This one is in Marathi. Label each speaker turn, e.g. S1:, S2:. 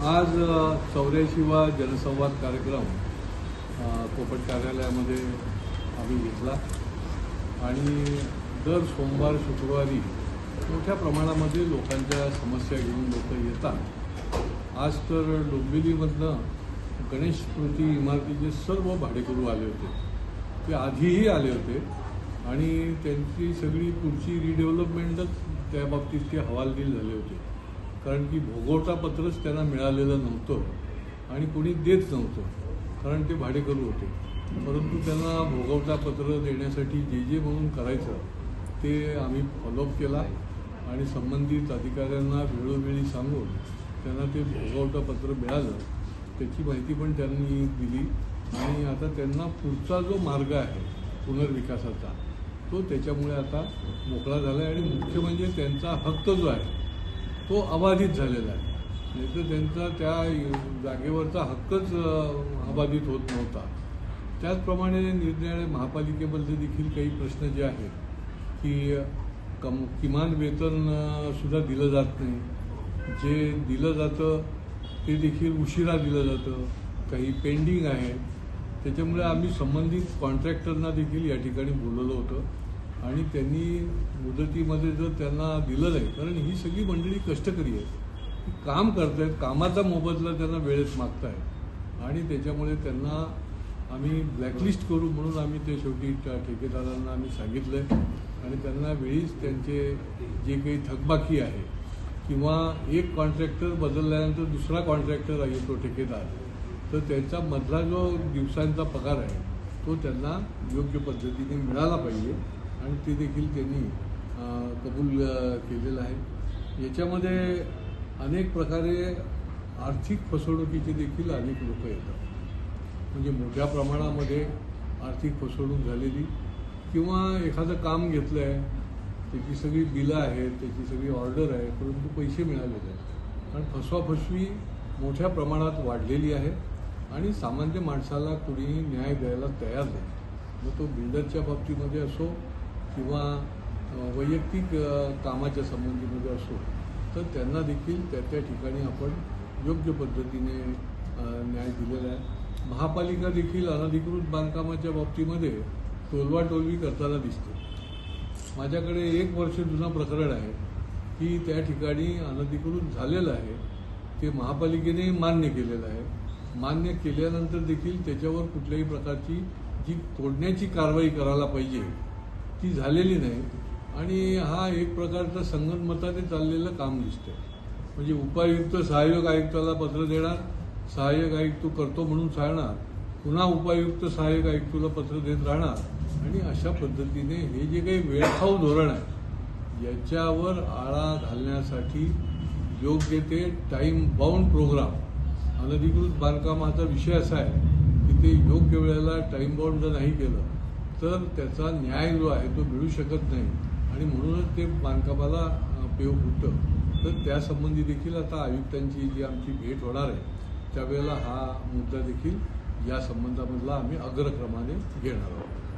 S1: आज चौऱ्याऐंशीवा जनसंवाद कार्यक्रम कोपट कार्यालयामध्ये आम्ही घेतला. आणि दर सोमवार शुक्रवारी मोठ्या प्रमाणामध्ये लोकांच्या समस्या घेऊन लोक येतात. आज तर डोंबिवलीमधनं गणेश स्मृती इमारतीचे सर्व भाडेकरू आले होते. ते आधीही आले होते. आणि त्यांची सगळी पुढची रिडेव्हलपमेंटच त्या बाबतीत ते हवालदिल झाले होते. कारण की भोगवटा पत्रच त्यांना मिळालेलं नव्हतं आणि कोणी देत नव्हतं कारण ते भाडेकरू होते. परंतु त्यांना भोगवटा पत्र देण्यासाठी जे जे म्हणून करायचं ते आम्ही फॉलोअप केला आणि संबंधित अधिकाऱ्यांना वेळोवेळी सांगून त्यांना ते भोगवटा पत्र मिळालं. त्याची माहिती पण त्यांनी दिली आणि आता त्यांना पुढचा जो मार्ग आहे पुनर्विकासाचा तो त्याच्यामुळे आता मोकळा झाला आहे आणि मुख्य म्हणजे त्यांचा हक्क जो आहे तो अबाधित झालेला आहे. नाही तर त्यांचा त्या जागेवरचा हक्कच अबाधित होत नव्हता. त्याचप्रमाणे निर्णय महापालिकेमध्ये देखील काही प्रश्न जे आहेत की कम किमान वेतन सुद्धा दिलं जात नाही. जे दिलं जातं ते देखील उशिरा दिलं जातं. काही पेंडिंग आहे. त्याच्यामुळे आम्ही संबंधित कॉन्ट्रॅक्टरना देखील या ठिकाणी बोलवलं होतं. आणि त्यांनी मुदतीमध्ये जर त्यांना दिलं नाही कारण ही सगळी मंडळी कष्टकरी आहेत. ती काम करतायत कामाचा मोबदला त्यांना वेळेत मागतायत. आणि त्याच्यामुळे त्यांना आम्ही ब्लॅकलिस्ट करू म्हणून आम्ही ते शेवटी त्या ठेकेदारांना आम्ही सांगितलं आहे आणि त्यांना वेळीच त्यांचे जे काही थकबाकी आहे किंवा एक कॉन्ट्रॅक्टर बदलल्यानंतर दुसरा कॉन्ट्रॅक्टर येतो ठेकेदार तर त्यांचा मधला जो दिवसांचा पगार आहे तो त्यांना योग्य पद्धतीने मिळाला पाहिजे. आणि ते देखील त्यांनी कबूल केलेलं आहे. याच्यामध्ये अनेक प्रकारे आर्थिक फसवणुकीचे देखील अनेक लोक येतात. म्हणजे मोठ्या प्रमाणामध्ये आर्थिक फसवणूक झालेली किंवा एखादं काम घेतलं आहे त्याची सगळी बिलं आहेत त्याची सगळी ऑर्डर आहे परंतु पैसे मिळालेले आहेत. कारण फसवाफसवी मोठ्या प्रमाणात वाढलेली आहे आणि सामान्य माणसाला कुणीही न्याय द्यायला तयार नाही. मग तो बिल्डरच्या बाबतीमध्ये असो किंवा वैयक्तिक कामाच्या संबंधीमध्ये असो तर त्यांना देखील त्या त्या ठिकाणी आपण योग्य पद्धतीने न्याय दिलेला आहे. महापालिका देखील अनधिकृत बांधकामाच्या बाबतीमध्ये टोलवाटोलवी करताना दिसते. माझ्याकडे एक वर्ष जुनं प्रकरण आहे की त्या ठिकाणी अनधिकृत झालेलं आहे. ते महापालिकेने मान्य केलेलं आहे. मान्य केल्यानंतर देखील त्याच्यावर कुठल्याही प्रकारची जी तोडण्याची कारवाई करायला पाहिजे ती झालेली नाही. आणि हा एक प्रकारचा संगनमताने चाललेलं काम दिसतंय. म्हणजे उपायुक्त सहाय्यक आयुक्ताला पत्र देणार सहाय्यक आयुक्त करतो म्हणून सांगणार पुन्हा उपायुक्त सहाय्यक आयुक्तला पत्र देत राहणार. आणि अशा पद्धतीने हे जे काही वेळखाऊ धोरण आहे याच्यावर आळा घालण्यासाठी योग्य ते टाईम बाउंड प्रोग्राम अनधिकृत बांधकामाचा विषय असा आहे की ते योग्य वेळेला टाईम बाउंड जर नाही केलं. तर त्याचा न्याय जो आहे तो मिळू शकत नाही. आणि म्हणूनच ते बांधकामाला पेव होतं. तर त्यासंबंधी देखील आता आयुक्तांची जी आमची भेट होणार आहे त्यावेळेला हा मुद्दा देखील या संबंधामधला आम्ही अग्रक्रमाने घेणार आहोत.